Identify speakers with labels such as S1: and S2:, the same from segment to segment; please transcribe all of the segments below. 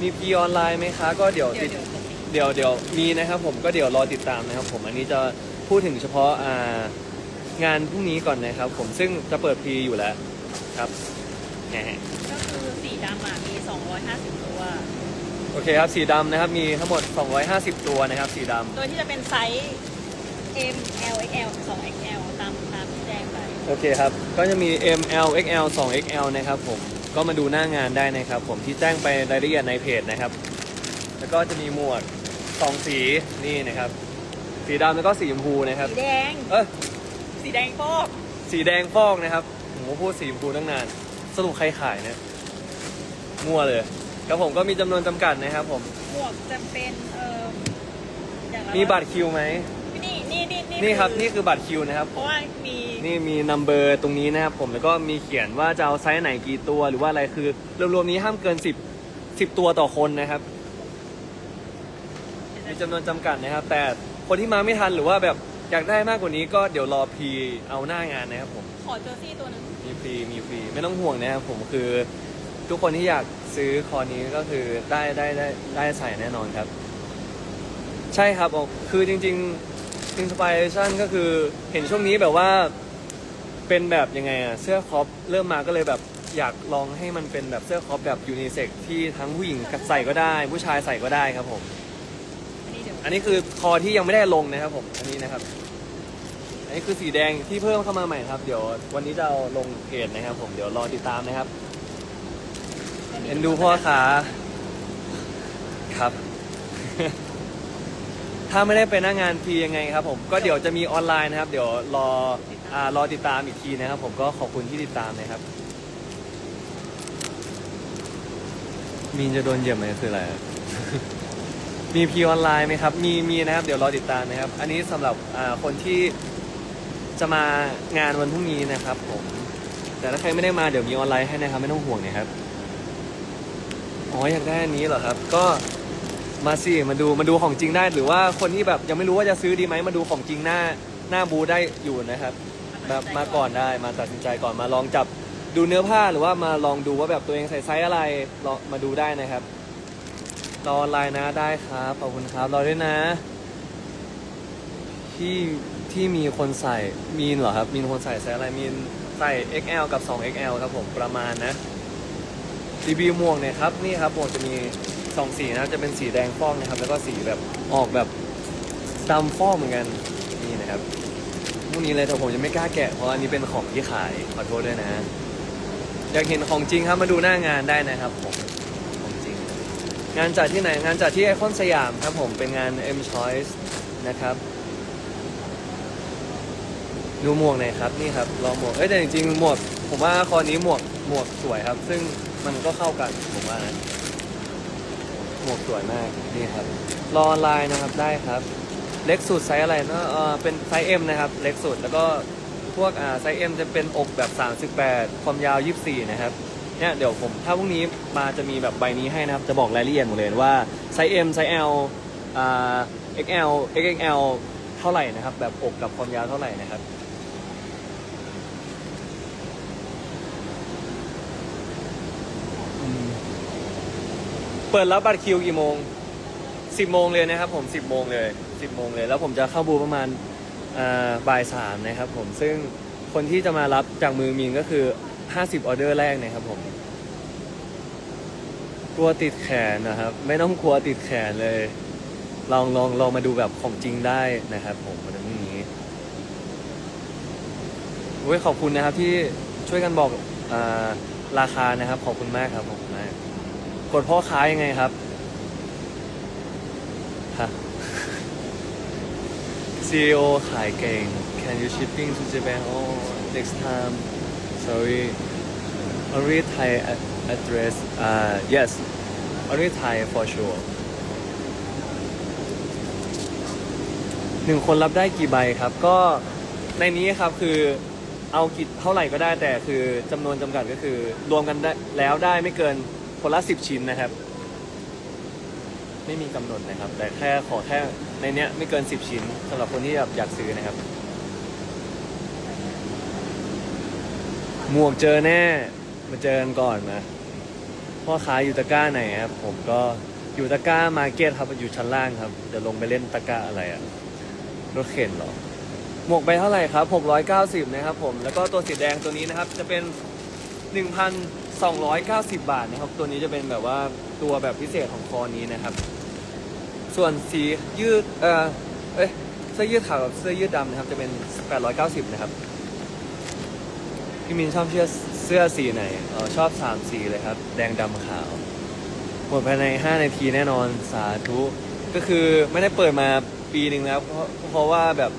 S1: มีพีออนไลน์ไหมคะ ก็เดี๋ยว
S2: เดี๋
S1: ติ
S2: ยว
S1: ด
S2: เดี๋ยวตรงนี้
S1: เดี๋ยวเดี๋ยวมีนะครับผมก็เดี๋ยวรอติดตามนะครับผมอันนี้จะพูดถึงเฉพาะอ่างานพรุ่งนี้ก่อนนะครับผมซึ่งจะเปิดพรีอยู่แล้วครับแหม
S2: ก็คือสีดำอะมี 250 ตัว
S1: โอเคครับสีดำนะครับมีทั้งหมด 250 ตัวนะครับสีดำ
S2: โดยที่จะเป็นไซส์ M L XL 2 XL ตามตามที่แจ้งไป
S1: โอเคครับก็จะมี M L X L 2 X L นะครับผม ก็มาดูหน้างานได้นะครับ ผมที่แจ้งไปรายละเอียดในเพจนะครับ แล้วก็จะมีหมวกสองสีนี่นะครับ สีดำแล้วก็สีชมพูนะครับ
S2: สีแดง
S1: เอ้ย
S2: สีแดงฟอก
S1: สีแดงฟอกนะครับผมก็พูดสีชมพูตั้งนาน สรุปใครขายเนี่ยมั่วเลยครับผมก็มีจำนวนจำกัดนะครับ ผม
S2: หมวกจะเป็นเอ่ออย่างละ
S1: มีบัตรคิวไหม
S2: นี่นี่นี่
S1: นี่ครับ
S2: อ
S1: นี่คือบัตรคิวนะครับ
S2: เพราะว่ามี
S1: นี่มีนัมเบอร์ตรงนี้นะครับผมแล้วก็มีเขียนว่าจะเอาไซส์ไหนกี่ตัวหรือว่าอะไรคือรวมๆนี้ห้ามเกิน 10 10 ตัวต่อคนนะครับมีจำนวนจำกัดนะครับ แต่คนที่มาไม่ทันหรือว่าแบบอยากได้มากกว่านี้ก็เดี๋ยวรอพีเอาหน้างานนะครับผม
S2: ขอเจอร์ซี่ตัวหนึง
S1: มีฟรีมีฟรีไม่ต้องห่วงนะครับผมคือทุกคนที่อยากซื้อคอนี้ก็คือได้ได้ได้ได้ใส่แน่นอนครับ ใช่ครับผมคือจริงๆ inspiration ก็คือเห็นช่วงนี้แบบว่า เป็นแบบยังไงอะเสื้อครอปเริ่มมาก็เลยแบบอยากลองให้มันเป็นแบบเสื้อครอปแบบยูนิเซ็กที่ทั้งผู้หญิงใส่ก็ได้ ผู้ชายใส่ก็ได้ครับผม
S2: อันนี้เดี๋ยว
S1: อันนี้คือคอที่ยังไม่ได้ลงนะครับผม อันนี้นะครับ อันนี้คือสีแดงที่เพิ่มเข้ามาใหม่ครับ เดี๋ยววันนี้จะเอาลงเพจนะครับ ผม เดี๋ยวรอติดตามนะครับ เอ็นดูพ่อขาครับ ถ้าไม่ได้ไปหน้างานพียังไงครับผมก็เดี๋ยวจะมีออนไลน์นะครับ เดี๋ยวรออ่ารอติดตามอีกทีนะครับ ผมก็ขอบคุณที่ติดตามนะครับ มีนจะโดนเหยียบไหมคืออะไร มีพีออนไลน์ไหมครับ มีมีนะครับ เดี๋ยวรอติดตามนะครับ อันนี้สำหรับอ่าคนที่จะมางานวันพรุ่งนี้นะครับ ผม แต่ถ้าใครไม่ได้มาเดี๋ยวมีออนไลน์ให้นะครับ ไม่ต้องห่วงนะครับอ๋ออยากได้อันนี้เหรอครับ ก็ มาสิมาดูมาดูของจริงได้หรือว่าคนที่แบบยังไม่รู้ว่าจะซื้อดีไหมมาดูของจริงหน้าหน้าบูธได้อยู่นะครับแบบมาก่อนได้มาตัดสินใจก่อนมาลองจับดูเนื้อผ้าหรือว่ามาลองดูว่าแบบตัวเองใส่ไซส์อะไรลองมาดูได้นะครับรอออนไลน์นะได้ครับขอบคุณครับรอด้วยนะ ที่ที่มีคนใส่มีนเหรอครับ มีนคนใส่ไซส์อะไรมีนใส่ XL กับ 2XL ครับผมประมาณนะรีวิวหมวกเนี่ยครับนี่ครับหมจะมี สองสีนะครับจะเป็นสีแดงฟอกนะครับ แล้วก็สีแบบออกแบบดำฟอกเหมือนกันนี่นะครับพวกนี้เลยแต่ผมยังไม่กล้าแกะเพราะอันนี้เป็นของที่ขายขอโทษด้วยนะอยากเห็นของจริงครับมาดูหน้างานได้นะครับผมของจริง งานจัดที่ไหนงานจัดที่ไอคอนสยามครับผมเป็นงาน M Choice นะครับดูหมวกหน่อยครับนี่ครับลองหมวกเอ้ยแต่จริงๆหมวกผมว่าคอนี้หมวกหมวกสวยครับ ซึ่งมันก็เข้ากันผมว่านะ มวกสวยมากนี่ครับรอออนไลน์นะครับได้ครับ เล็กสุดไซส์อะไรนะเออเป็นไซส์ M นะครับ เล็กสุดแล้วก็พวกอ่าไซส์ M จะเป็นอกแบบ 38 ความยาว 24 นะครับเนี่ยเดี๋ยวผมถ้าพรุ่งนี้มาจะมีแบบใบนี้ให้นะครับ จะบอกรายละเอียดหมดเลยว่าไซส์ M ไซส์ L อ่า XL XXL เท่าไหร่นะครับ แบบอกกับความยาวเท่าไหร่นะครับ เปิดรับบัตรคิวกี่โมงสิบโมงเลยนะครับผมสิบโมงเลยสิบโมงเลย แล้วผมจะเข้าบูประมาณอ่าบ่ายสามนะครับผมซึ่งคนที่จะมารับจากมือมีนก็คือห้าสิบออเดอร์แรกนะครับผมกลัวติดแขนนะครับ ไม่ต้องกลัวติดแขนเลย ลองลองลองมาดูแบบของจริงได้นะครับ ผมวันนี้โอ้ยขอบคุณนะครับที่ช่วยกันบอกอราคานะครับ ขอบคุณมากครับขอบคุณมาก กดพ่อค้ายังไงครับฮะ CEO ขายเก่ง Can you shipping to Japan oh next time sorry only Thai address uh yes only Thai for sure หนึ่งคนรับได้กี่ใบครับ ก็ในนี้ครับคือเอากี่เท่าไหร่ก็ได้แต่คือจำนวนจำกัดก็คือ รวมกันได้แล้วได้ไม่เกิน คนละสิบชิ้นนะครับ ไม่มีกำหนดนะครับ แต่แค่ขอแค่ในเนี้ยไม่เกิน10ชิ้นสำหรับคนที่แบบอยากซื้อนะครับ หมวกเจอแน่ มาเจอกันก่อนนะพ่อค้าอยู่ตะกร้าไหนครับ ผมก็อยู่ตะกร้ามาเก็ตครับอยู่ชั้นล่างครับเดี๋ยวลงไปเล่นตะกร้าอะไรอะรถเข็นหรอหมวกไปเท่าไหร่ครับ 690 นะครับผม แล้วก็ตัวสีแดงตัวนี้นะครับ จะเป็น 290 บาทนะครับ ตัวนี้จะเป็นแบบว่าตัวแบบพิเศษของคอนี้นะครับ ส่วนสียืดเออเอ้ยเสื้อยืดขาวกับเสื้อยืดดำนะครับ จะเป็น 890 นะครับ พี่มินชอบเสื้อเสื้อสีไหนอ๋อชอบ 3 สีเลยครับ แดงดำขาว หมดภายใน 5 นาทีแน่นอนสาธุ ก็คือไม่ได้เปิดมาปีหนึ่งแล้ว เพราะเพราะว่าแบบ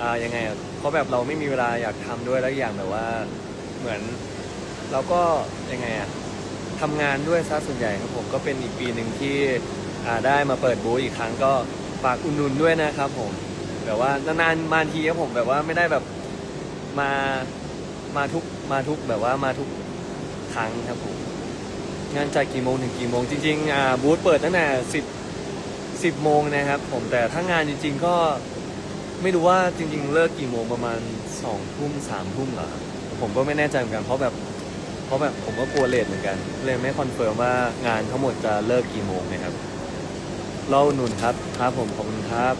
S1: อ่ายังไงอะเพราะแบบเราไม่มีเวลาอยากทำด้วยแล้วอย่างแบบว่าเหมือน เราก็ยังไงอะทำงานด้วยซะส่วนใหญ่ครับผมก็เป็นอีกปีหนึ่งที่อ่าได้มาเปิดบูธอีกครั้งก็ฝากอุดหนุนด้วยนะครับผมแบบว่านานๆมาทีครับผมแบบว่าไม่ได้แบบมามาทุกมาทุกแบบว่ามาทุกครั้งครับผมงานจัดกี่โมงถึงกี่โมงจริงๆอ่าบูธเปิดตั้งแต่สิบสิบโมงนะครับผมแต่ถ้างานจริง ๆ ก็ไม่รู้ว่าจริง ๆ เลิกกี่โมงประมาณสองทุ่มสามทุ่มเหรอผมก็ไม่แน่ใจเหมือนกันเพราะแบบ ราะแบบผมก็กลัวเลทเหมือนกัน เลยไม่คอนเฟิร์มว่างานทั้งหมดจะเลิกกี่โมงนะครับเราหนุนครับครับผมขอบคุณครับ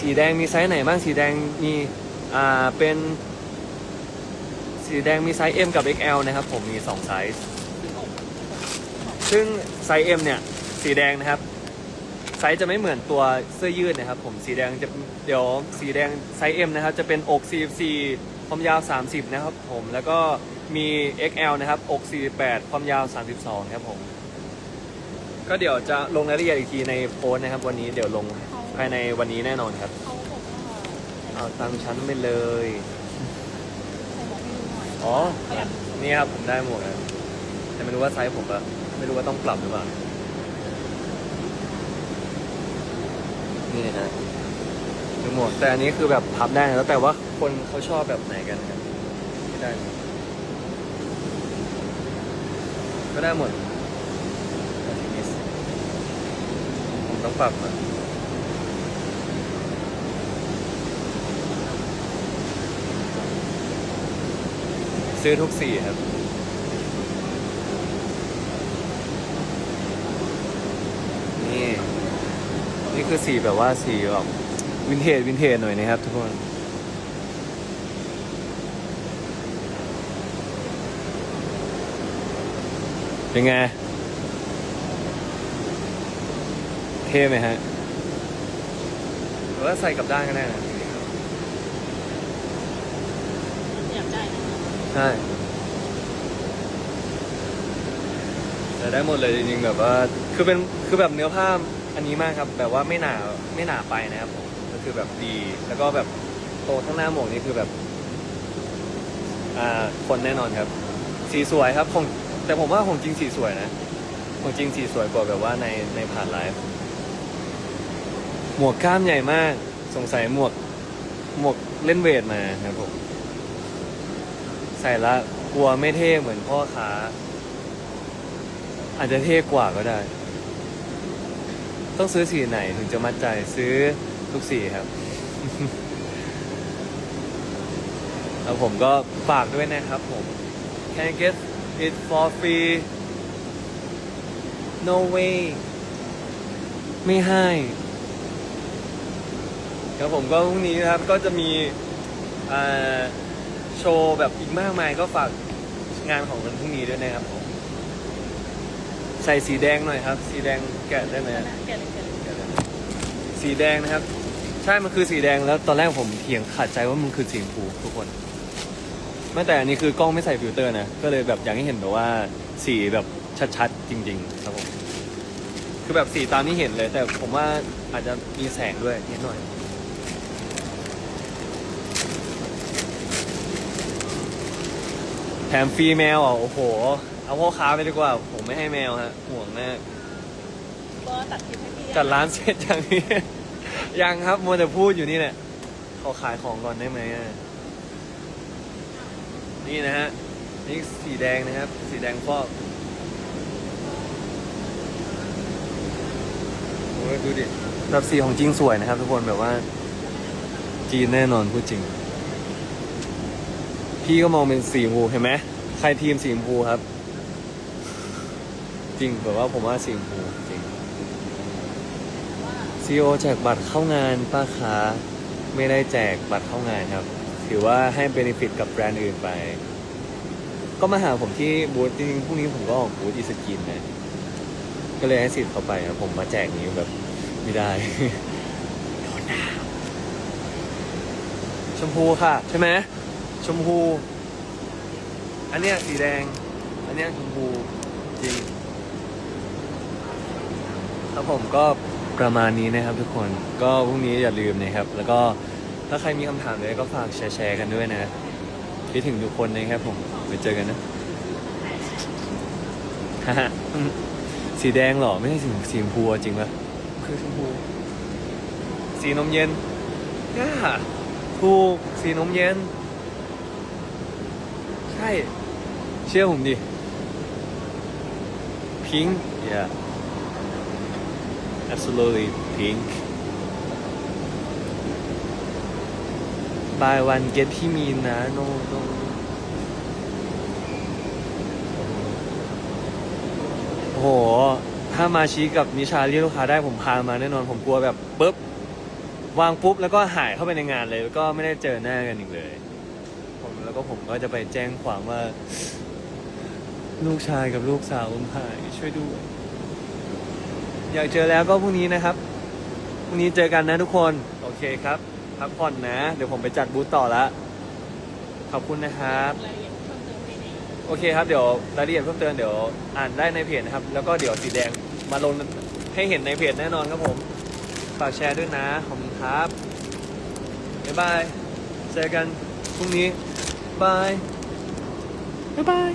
S1: สีแดงมีไซส์ไหนบ้างสีแดงมีอ่าเป็นสีแดงมีไซส์ M กับ XL นะครับผมมีสองไซส์ ซึ่งไซส์ M เนี่ย สีแดงนะครับ ไซส์จะไม่เหมือนตัวเสื้อยืดนะครับ ผมสีแดงจะเดี๋ยวสีแดงไซส์ M นะครับ จะเป็นอก44ความยาว 30 นะครับผมแล้วก็ มี XL นะครับ อก 48 ความยาว 32 ครับผม ก็เดี๋ยวจะลงรายละเอียดอีกทีในโพสต์นะครับ วันนี้เดี๋ยวลงภายในวันนี้แน่นอนครับ
S2: เขาบอกว่า
S1: เอาตังค์ชั้นไปเลย
S2: ใส่หมวกให้ดูหน่อย
S1: อ๋อ
S2: เขาอยาก
S1: นี่ครับผมได้หมวกแล้วแต่ไม่รู้ว่าไซส์ผมอะไม่รู้ว่าต้องปรับหรือเปล่า นี่นะฮะดูหมวกแต่อันนี้คือแบบพับได้นะแล้วแต่ว่าคนเขาชอบแบบไหนกันนะครับไม่ได้ ก็ได้หมดแต่ทีนี้ผมต้องปรับอะซื้อทุกสีครับนี่นี่คือสีแบบว่าสีแบบวินเทจวินเทจหน่อยนะครับทุกคน เป็นไง เท่ไหมฮะหรือว่าใส่กลับด้านก็ได้นะ
S2: อยากได้นะ
S1: ใช่แต่ได้หมดเลยจริงๆแบบว่าคือเป็นคือแบบเนื้อผ้าอันนี้มากครับ แบบว่าไม่หนาไม่หนาไปนะครับผมก็คือแบบดีแล้วก็แบบโตข้างหน้าหมวกนี่คือแบบ อ่า คนแน่นอนครับ สีสวยครับของ แต่ผมว่าของจริงสีสวยนะของจริงสีสวยกว่าแบบว่าในในผ่านไลฟ์หมวกกล้ามใหญ่มาก สงสัยหมวก หมวกเล่นเวทมาครับผม ใส่ละกลัวไม่เท่เหมือนพ่อค้าอาจจะเท่กว่าก็ได้ ต้องซื้อสีไหนถึงจะมั่นใจซื้อทุกสีครับแล้วผมก็ฝากด้วยนะครับผม Can I get it for free No way ไม่ให้ครับผมก็พรุ่งนี้นะครับก็จะมีอ่าโชว์แบบอีกมากมายก็ฝากงานของวันพรุ่งนี้ด้วยนะครับผมใส่สีแดงหน่อยครับ สีแดงแกะได้ไหม
S2: เกลียดเลยเกลียดเลย
S1: แกะได้ไหมสีแดงนะครับ ใช่มันคือสีแดงแล้วตอนแรกผมเถียงขัดใจว่ามันคือสีชมพูทุกคน แม้แต่อันนี้คือกล้องไม่ใส่ฟิลเตอร์นะ ก็เลยแบบอยากให้เห็นแบบว่าสีแบบชัดๆ จริง ๆ ครับผม คือแบบสีตามที่เห็นเลย แต่ผมว่าอาจจะมีแสงด้วยนิดหน่อย แถมฟรีแมวอะ โอ้โห เอาพ่อค้าไปดีกว่า ผมไม่ให้แมวฮะ ห่วงมาก
S2: ก็ตัดคลิปให้พี่
S1: จัดร้านเสร็จอย่างนี้ ยังครับมัวแต่พูดอยู่นี่แหละขอขายของก่อนได้ไหมอะ นี่นะฮะ นี่สีแดงนะครับ สีแดงฟอกโอ้ยดูดิแบบสีของจริงสวยนะครับ ทุกคนแบบว่า จีนแน่นอนพูดจริง พี่ก็มองเป็นสีชมพูเห็นไหมใครทีมสีชมพูครับ จริงแบบว่าผมว่าสีชมพูจริงซีโอแจกบัตรเข้างานป้าค้าไม่ได้แจกบัตรเข้างานครับ ถือว่าให้เบนฟิตกับแบรนด์อื่นไป ก็มาหาผมที่บูธจริงๆพรุ่งนี้ผมก็ออกบูธอีสกินนะ ก็เลยให้สิทธิ์เขาไปครับผมมาแจกนี้แบบไม่ได้โดนด่าชมพูค่ะ ใช่ไหมชมพู อันเนี้ยสีแดง อันเนี้ยชมพูจริงครับผมก็ประมาณนี้นะครับทุกคนก็พรุ่งนี้อย่าลืมนะครับ แล้วก็ ถ้าใครมีคำถามเลยก็ฝากแชร์ๆกันด้วยนะคิดถึงทุกคนนะครับผมไปเจอกันนะฮ่าฮ่าอืมสีแดงเหรอ ไม่ใช่สีสีชมพูอะจริงปะคือชมพูสีนมเย็นย่าถูกสีนมเย็น ใช่ เชื่อผมดิ pink yeah absolutely pink buy one get พี่มีนนะ no no โอ้โห ถ้ามาชี้กับนิชาเรียกลูกค้าได้ผมพามาแน่นอนผมกลัวแบบปุ๊บ วางปุ๊บ แล้วก็หายเข้าไปในงานเลย แล้วก็ไม่ได้เจอหน้ากันอีกเลย ผมแล้วก็ผมก็จะไปแจ้งความว่า ลูกชายกับลูกสาวผมหายช่วยด้วยอยากเจอแล้วก็พรุ่งนี้นะครับ พรุ่งนี้เจอกันนะทุกคน โอเคครับ พักผ่อนนะ เดี๋ยวผมไปจัดบูธต่อละขอบคุณนะครับ โอเคครับ เดี๋ยวรายละเอียดเพิ่มเติมเดี๋ยวอ่านได้ในเพจนะครับ แล้วก็เดี๋ยวสีแดงมาลงให้เห็นในเพจแน่นอนครับผม ฝากแชร์ด้วยนะ ขอบคุณครับ บ๊ายบาย เจอกันพรุ่งนี้บาย บ๊ายบาย